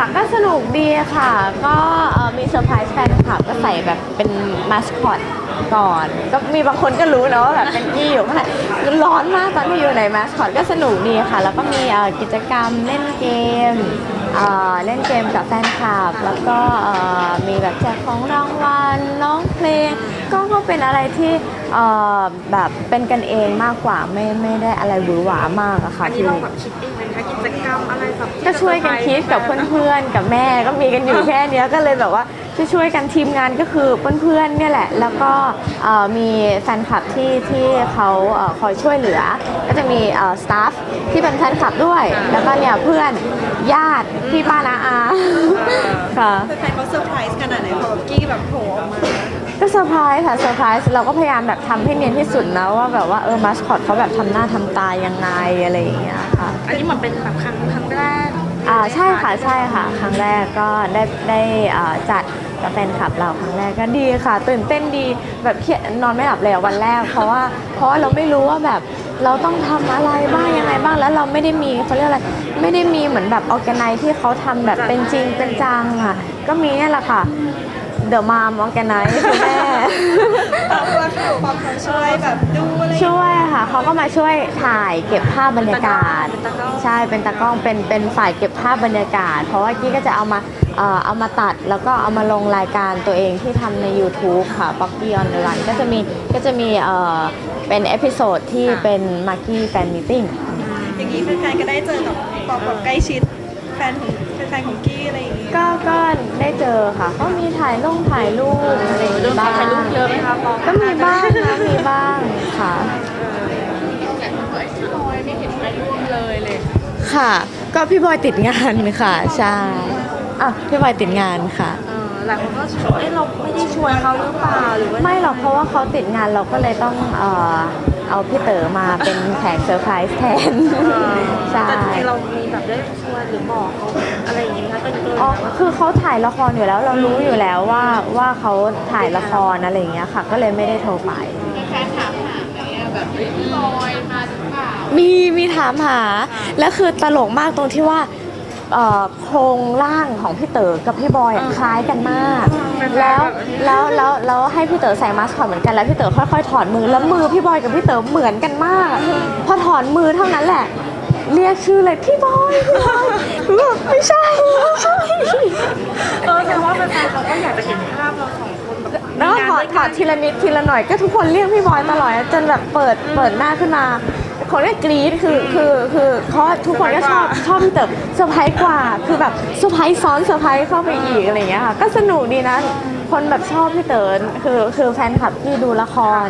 ค่ะก็สนุกดีค่ะ ก็เอ่อมีเซอร์ไพรส์แฟนคลับก็ใส่แบบเป็นมาสคอตก่อน ก็มีบางคนก็รู้นะว่าแบบเป็นกี้อยู่ข้างในร้อนมากตอนที่อยู่ในมาสคอตก็สนุกดีค่ะ แล้วก็มีเอ่อกิจกรรมเล่นเกมเอ่อเล่นเกมกับแฟนคลับ แล้วก็เอ่อมีแบบแจกของรางวัลร้องเพลง ก็ก็เป็นอะไรที่เอ่อแบบเป็นกันเองมากกว่าไม่ไม่ได้อะไรหวือหวามากอะค่ะ อันนี้ที่เราแบบคิดเองไหมคะกิจ อะไรแบบที่ก็ช่วยกันคิดกับเพื่อนๆกับแม่ก็มีกันอยู่แค่เนี้ยก็เลยแบบว่าช่วยๆกันทีมงานก็คือเพื่อนๆเนี่ยแหละ แล้วก็เอ่อมีแฟนคลับที่ที่เขาเอ่อคอยช่วยเหลือ ก็จะมีสตาฟที่เป็นแฟนคลับด้วย แล้วก็เนี่ยเพื่อนญาติพี่ป้านาอาค่ะ แฟนๆเขาเซอร์ไพรส์ขนาดไหนพอแบบกี้แบบโผล่ออกมา ก็เซอร์ไพรส์ค่ะเซอร์ไพรส์เราก็พยายามแบบทำให้เนียนที่สุดนะว่าแบบว่าเออมาสคอตเขาแบบทำหน้าทำตายังไงอะไรอย่างเงี้ยค่ะอันนี้เหมือนเป็นแบบครั้งครั้งแรกอ่าใช่ค่ะใช่ค่ะ ครั้งแรกก็ได้ได้อ่าจัดกับแฟนคลับเราครั้งแรกก็ดีค่ะ ตื่นเต้นดีแบบเครียดนอนไม่หลับเลยอะวันแรก เพราะว่าเพราะว่าเราไม่รู้ว่าแบบเราต้องทำอะไรบ้างยังไงบ้างแล้วเราไม่ได้มีเขาเรียกอะไรไม่ได้มีเหมือนแบบออแกไนที่เขาทำแบบเป็นจริงเป็นจังอะก็มีเนี่ยแหละค่ะ เดอะมามออแกไนคือแม่ปอบว่าเขาปอบเขาช่วยแบบดูอะไรช่วยค่ะเขาก็มาช่วยถ่ายเก็บภาพบรรยากาศเป็นตากล้องใช่เป็นตากล้องเป็นเป็นฝ่ายเก็บภาพบรรยากาศ เพราะว่ากี้ก็จะเอามาเอ่อเอามาตัดแล้วก็เอามาลงรายการตัวเองที่ทำใน YouTube ค่ะ b o g g y on the Run ก็จะมีก็จะมีเอ่อเป็นเอพิโซดที่เป็น m a r k กี้แฟนมิทติ้งอย่างนี้แฟนๆก็ได้เจอกับปอบแบบใกล้ชิดแฟนของแฟนๆของกี้อะไรอย่างงี้ก็ก็ได้เจอค่ะ ก็มีถ่ายลงถ่ายรูปอะไรอย่างเดิงี้นบ้างถ่ายรูปเยอะไหมคะปอก็มีบ้างนะมีบ้างค่ะ เลยเลยค่ะ ก็พี่บอยติดงานค่ะใช่อะพี่บอยติดงานค่ะ เออหลายคนก็ชวนเอ้เราไม่ได้ชวนเขาหรือเปล่าหรือว่าไม่หรอกเพราะว่าเขาติดงานเราก็เลยต้องเอ่อ เอาพี่เต๋อมาเป็นแขกเซอร์ไพรส์แทนเออใช่แต่จริงๆเรามีแบบได้ชวนหรือบอกเขาอะไรอย่างงี้ไหมคะก็เกินอ๋อแล้วคือเขาถ่ายละครอยู่แล้ว เรารู้อยู่แล้วว่าว่าเขาถ่ายละครอะไรอย่างเงี้ยค่ะ ก็เลยไม่ได้โทรไปมีมีถามหา แล้วคือตลกมากตรงที่ว่า เอ่อโครงร่างของพี่เต๋อกับพี่บอยอะคล้ายกันมาก แล้วแล้วแล้วแล้วให้พี่เต๋อใส่มาสคอตเหมือนกันแล้วพี่เต๋อค่อย ๆ ถอดมือแล้วมือพี่บอยกับพี่เต๋อเหมือนกันมาก พอถอดมือเท่านั้นแหละ เรียกชื่อเลยพี่บอยพี่บอยหนูแบบไม่ใช่ไม่ใช่ เออแต่ว่าแฟนๆเขาก็อยากจะเห็นภาพเราสองคนแบบแล้วก็ถอดถอดทีละนิดทีละหน่อยก็ทุกคนเรียกพี่บอยตลอดจนแบบเปิดเปิดหน้าขึ้นมา คนก็กรี๊ดคือคือคือเขาทุกคนก็ชอบชอบพี่เต๋อเซอร์ไพรส์กว่า คือแบบเซอร์ไพรส์ซ้อนเซอร์ไพรส์เข้าไปอีกอะไรอย่างเงี้ยค่ะก็สนุกดีนะ คนแบบชอบพี่เต๋อคือคือแฟนคลับที่ดูละคร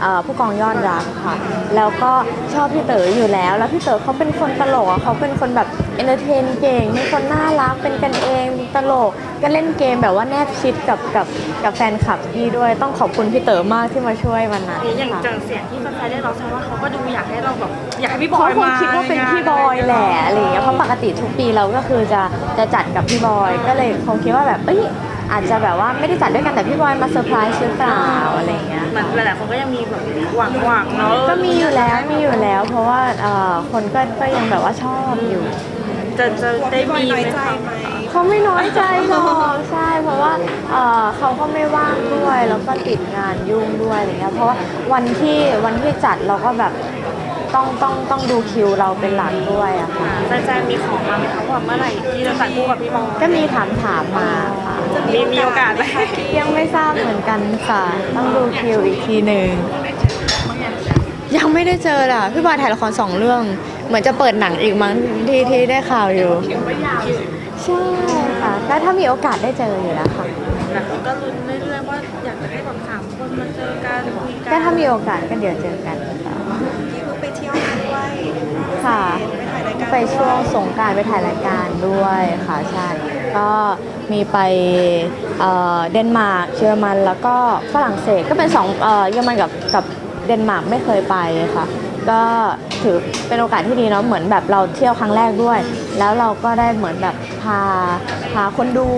เอ่อผู้กองยอดรักค่ะ แล้วก็ชอบพี่เต๋ออยู่แล้ว แล้วพี่เต๋อเขาเป็นคนตลกอะเขาเป็นคนแบบเอนเตอร์เทนเก่งเป็นคนน่ารักเป็นกันเองตลกก็เล่นเกมแบบว่าแนบชิดกับกับกับแฟนคลับพี่ด้วยต้องขอบคุณพี่เต๋อมากที่มาช่วยวันนั้นอย่างค่ะจากเสียงที่แฟนๆเรียกเราแสดงว่าเขาก็ดูอยากให้เราแบบอยากให้พี่บอเขายคงมาคิดว่าเป็นพี่บอยแหละอะไรอย่างเงี้ยเพราะปกติทุกปีเราก็คือจะจะจัดกับพี่บอยก็เลยคงคิดว่าแบบเอ้ย อาจจะแบบว่าไม่ได้จัดด้วยกันแต่พี่บอยมาเซอร์ไพรส์หรือเปล่าอะไรอย่างเงี้ยเหมือนหลายๆคนก็ยังมีแบบหวังหวังๆเนาะก็มีอยู่แล้วมีอยู่แล้ว เพราะว่าเอ่อคนก็ก็ยังแบบว่าชอบอยู่ จะจะกลัวได้พี่บอยมีน้อยไหมใจคะไหมเขาไม่น้อยใจหรอกใช่เพราะว่าเอ่อเขาก็ไม่ว่างด้วยแล้วก็ติดงานยุ่งด้วยอะไรเงี้ยเพราะว่าวันที่วันที่จัดเราก็แบบต้องต้องต้องดูคิวเราเป็นหลักด้วยอะค่ะแฟนๆมีของมาไหมคะว่าเมื่อไหร่ที่จะจัดคู่กับพี่บอยก็มีถามถามๆมาค่ะ มีมีโอกาสไหมยังไม่ทราบเหมือนกันค่ะ ต้องดูคิวอีกทีหนึ่งยังไม่ได้เจอล่ะพี่บอยถ่ายละครสองเรื่อง เหมือนจะเปิดหนังอีกมั้งที่ที่ได้ข่าวอยู่ใช่ค่ะก็ถ้ามีโอกาสได้เจออยู่แล้วค่ะหลายคนก็ลุ้นเรื่อยๆว่าอยากจะให้แบบสามคนมาเจอกันคุยกันก็ถ้ามีโอกาสก็เดี๋ยวเจอกันค่ะกี้เพิ่งไปเที่ยวงานด้วยค่ะไปถ่ายรายการไปช่วงสงกรารไปถ่ายรายการด้วยค่ะใช่ก็ มีไปเอ่อเดนมาร์กเยอรมันแล้วก็ฝรั่งเศสก็เป็นสองเอ่อเยอรมันกับกับเดนมาร์กไม่เคยไปค่ะ ก็ถือเป็นโอกาสที่ดีเนาะเหมือนแบบเราเที่ยวครั้งแรกด้วย แล้วเราก็ได้เหมือนแบบพาพาคนดู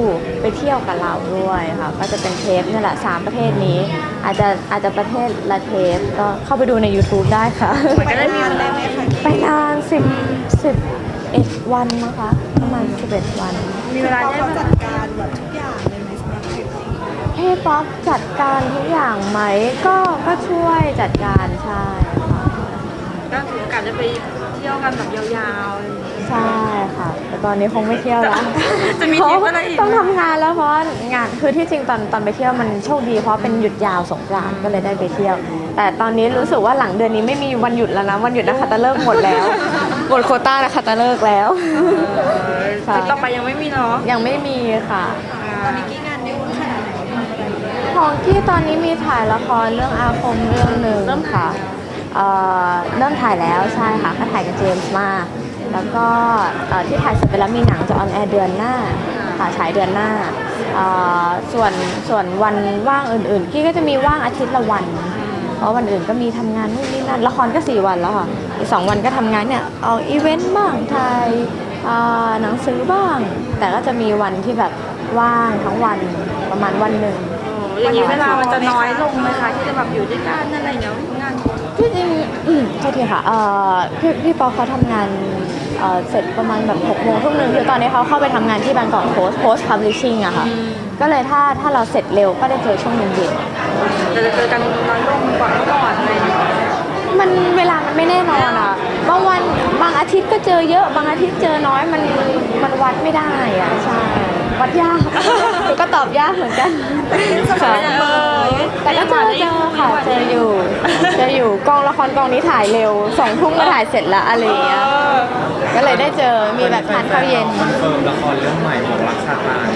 ไปเที่ยวกับเราด้วยค่ะก็จะเป็นเทปนี่แหละสามประเทศนี้ อาจจะอาจจะประเทศละเทปก็เข้าไปดูใน YouTube ได้ค่ะมันก็ได้มีนานเลยไหมคะไปนานสิบสิบ 11 วันนะคะ ประมาณ 11 วัน มีเวลาเขาได้เขาไหมจัดการแบบทุกอย่างเลยไหมสำหรับทริปนี้พี่ป๊อปจัดการทุกอย่างไหม ก็ก็ช่วยจัดการใช่ค่ะก็ถือโอกาสได้ไปเที่ยวกันแบบยาวๆอะไรอย่างเงี้ย ใช่ค่ะ แต่ตอนนี้คงไม่เที่ยวแล้วจะมีทริปอะไรอีกไหม ต้องทำงานแล้วเพราะว่างานคือที่จริงตอนตอนไปเที่ยวมันโชคดีเพราะเป็นหยุดยาวสงกรานต์ก็เลยได้ไปเที่ยว แต่ตอนนี้รู้สึกว่าหลังเดือนนี้ไม่มีวันหยุดแล้วนะวันหยุดนะคะตะเลิกหมดแล้ว หมดโควต้านะคะตะเลิกแล้วทริปต่อไปยังไม่มีเนาะยังไม่มีค่ะตอนนี้กี้งานยุ่งขนาดไหนทำอะไรอยู่ของที่ตอนนี้มีถ่ายละครเรื่องอาคมเรื่องหนึ่งเริ่มถ่ายค่ะเอ่อเริ่มถ่ายแล้วใช่ค่ะก็ถ่ายกับเจมส์มาแล้วก็เอ่อที่ถ่ายเสร็จไปแล้วมีหนังจะออนแอร์เดือนหน้าค่ะฉายเดือนหน้าเอ่อส่วนส่วนวันว่างอื่นๆ กี้ก็จะมีว่างอาทิตย์ละวันเพ ราะวันอื่นก็มีทำงานนู่นนี่นั่นละครก็สี่วันแล้วค่ะอีกสองวันก็ทำงานเนี่ยออกอีเวนต์บ้างถ่ายเอ่อหนังสือบ้าง แต่ก็จะมีวันที่แบบว่างทั้งวันประมาณวันหนึ่งโอ้อย่างนี้เวลามันจะน้อยลงไหมคะที่จะแบบอยู่ด้วยกันอะไรอย่างเงี้ยงานที่จริงอืมโทษทีค่ะเอ่อพี่พี่ปอเขาทำงานเอ่อเสร็จประมาณแบบหกโมงทุ่มหนึ่งคือตอนนี้เขาเข้าไปทำงานที่บางกอกโพสต์โพสต์พับลิชชิ่งอะค่ะ ก็เลยถ้าถ้าเราเสร็จเร็วก็ได้เจอช่วงเย็นจะเจอกัน อาทิตย์ก็เจอเยอะ บางอาทิตย์เจอน้อยมันมันวัดไม่ได้อะใช่วัดยากหนูก็ตอบยากเหมือนกันค่ะเออแต่ก็เจอเจอค่ะเจออยู่เจออยู่กองละครกองนี้ถ่ายเร็วสองทุ่มก็ถ่ายเสร็จแล้วอะไรอย่างเงี้ยก็เลยได้เจอมีแบบทานข้าวเย็นคอนเฟิร์มละครเรื่องใหม่ของรักษาการ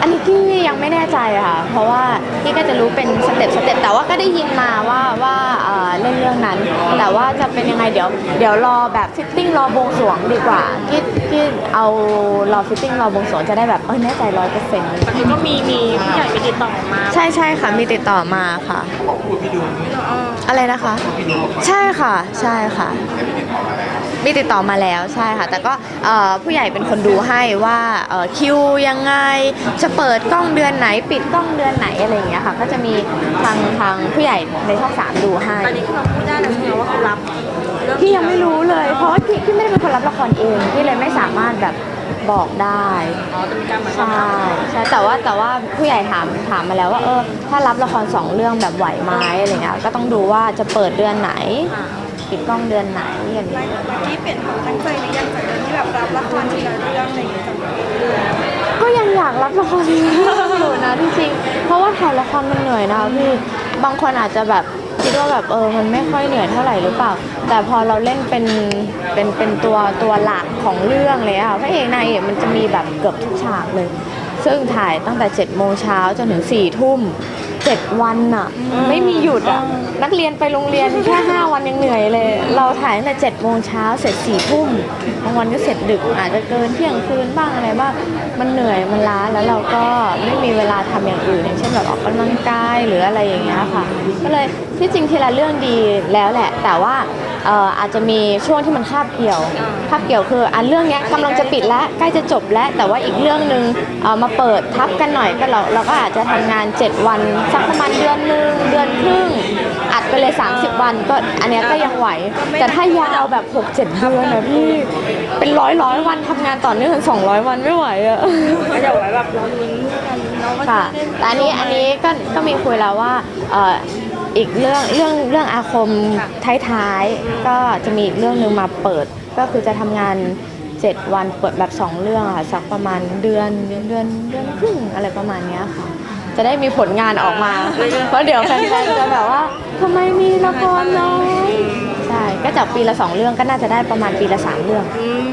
อันนี้กี้ยังไม่แน่ใจอะค่ะ เพราะว่า กี้ก็จะรู้เป็นสเต็ปสเต็ปแต่ว่าก็ได้ยินมาว่าว่าเอ่อเล่นเรื่องนั้น แต่ว่าจะเป็นยังไงเดี๋ยวเดี๋ยวรอแบบฟิตติ้งรอบวงสรวงดีกว่ากี้กี้เอารอฟิตติ้งรอบวงสรวงจะได้แบบเออแน่ใจร้อยเปอร์เซ็นต์ตอนนี้ก็มีมีผู้ใหญ่ไปติดต่อมาใช่ใช่ค่ะมีติดต่อมาค่ะเอออะไรนะคะ ใช่ค่ะใช่ค่ะมี ติดต่อมาแล้วใช่ค่ะ แต่ก็เอ่อผู้ใหญ่เป็นคนดูให้ว่าเอ่อคิวยังไง จะเปิดกล้องเดือนไหน ปิดกล้องเดือนไหนอะไรอย่างเงี้ยค่ะ ก็จะมีทางทางผู้ใหญ่ในช่องสามดูให้ ตอนนี้คือเราพูดได้แล้วใช่ไหมว่าเขารับเรื่องพี่ยังไม่รู้เลย เพราะว่าพี่พี่ไม่ได้เป็นคนรับละครเองพี่เลยไม่สามารถแบบบอกได้อ๋อจะมีการเหมือนใช่ใช่แต่ว่าแต่ว่าผู้ใหญ่ถามถามมาแล้วว่าเออถ้ารับละครสองเรื่องแบบไหวไหมอะไรเงี้ยก็ต้องดูว่าจะเปิดเดือนไหน อ่า ปิดกล้องเดือนไหนอย่างไลนี้ฟ์ลักกี้เปลี่ยนความตั้งใจหรือยังจากเดิมที่แบบรับละครทีละเรื่องอะไรอย่างเงี้ยจากก็ยังอยากรับละครอยู่นะที่จริง เพราะว่าถ่ายละครมันเหนื่อยนะพี่บางคนอาจจะแบบคิดว่าแบบเออมันไม่ค่อยเหนื่อยเท่าไหร่หรือเปล่า แต่พอเราเล่นเป็นเป็นเป็นตัวตัวหลักของเรื่องเลยอะพระเอกนายเอกมันจะมีแบบเกือบทุกฉากเลย ซึ่งถ่ายตั้งแต่7จ็ดโมงเช้าจนถึง4ี่ทุ่ม เจ็ดวันอะไม่มีหยุดอะนักเรียนไปโรงเรียนแค่5วันยังเหนื่อยเลย เราถ่ายตั้งแต่7จ็ดโมงเช้าเสร็จ4ี่ทุ่มบางวันก็เสร็จดึกอาจจะเกินเที่ยงคืนบ้างอะไรบ้างมันเหนื่อยมันล้าแล้วเราก็ไม่มีเวลาทำอย่างอื่นอย่างเช่นแบบออกกำลังกายหรืออะไรอย่างเงี้ยค่ะ ก็เลยที่จริงทีละเรื่องดีแล้วแหละ แต่ว่าเอ่ออาจจะมีช่วงที่มันคาบเกี่ยวคาบเกี่ยวคืออันเรื่องเนี้ยกำลังจะปิดแล้วใกล้จะจบแล้ว แต่ว่าอีกเรื่องหนึ่งเอ่อมาเปิดทับกันหน่อยก็เราเราก็อาจจะทำงาน 7 วันสักประมาณเดือนหนึ่งเดือนครึ่ง อัดไปเลย 30 วันก็อันเนี้ยก็ยังไหว แต่ถ้ายาวแบบ 6-7เดือนนะพี่เป็นร้อยร้อยๆวันทำงานต่อเนื่อง200 วันไม่ไหวอะ ก็เดี๋ยวไว้แบบเราลุ้นกันเนาะว่าค่ะจะได้แต่อันนี้อันนี้ก็ก็มีคุยแล้วว่าเอ่ออีกเรื่องเรื่องเรื่องอาคมท้ายๆก็จะมีอีกเรื่องหนึ่งมาเปิด ก็คือจะทำงาน 7 วันเปิดแบบ 2 เรื่องอะค่ะสักประมาณเดือนเดือนเดือนเดือนครึ่งอะไรประมาณเนี้ยค่ะ จะได้มีผลงานออกมา เพราะเดี๋ยวแฟนๆจะแบบว่าทำไมมีละครน้อย ใช่ ก็จากปีละ2เรื่องก็น่าจะได้ประมาณปีละ3เรื่อง อืม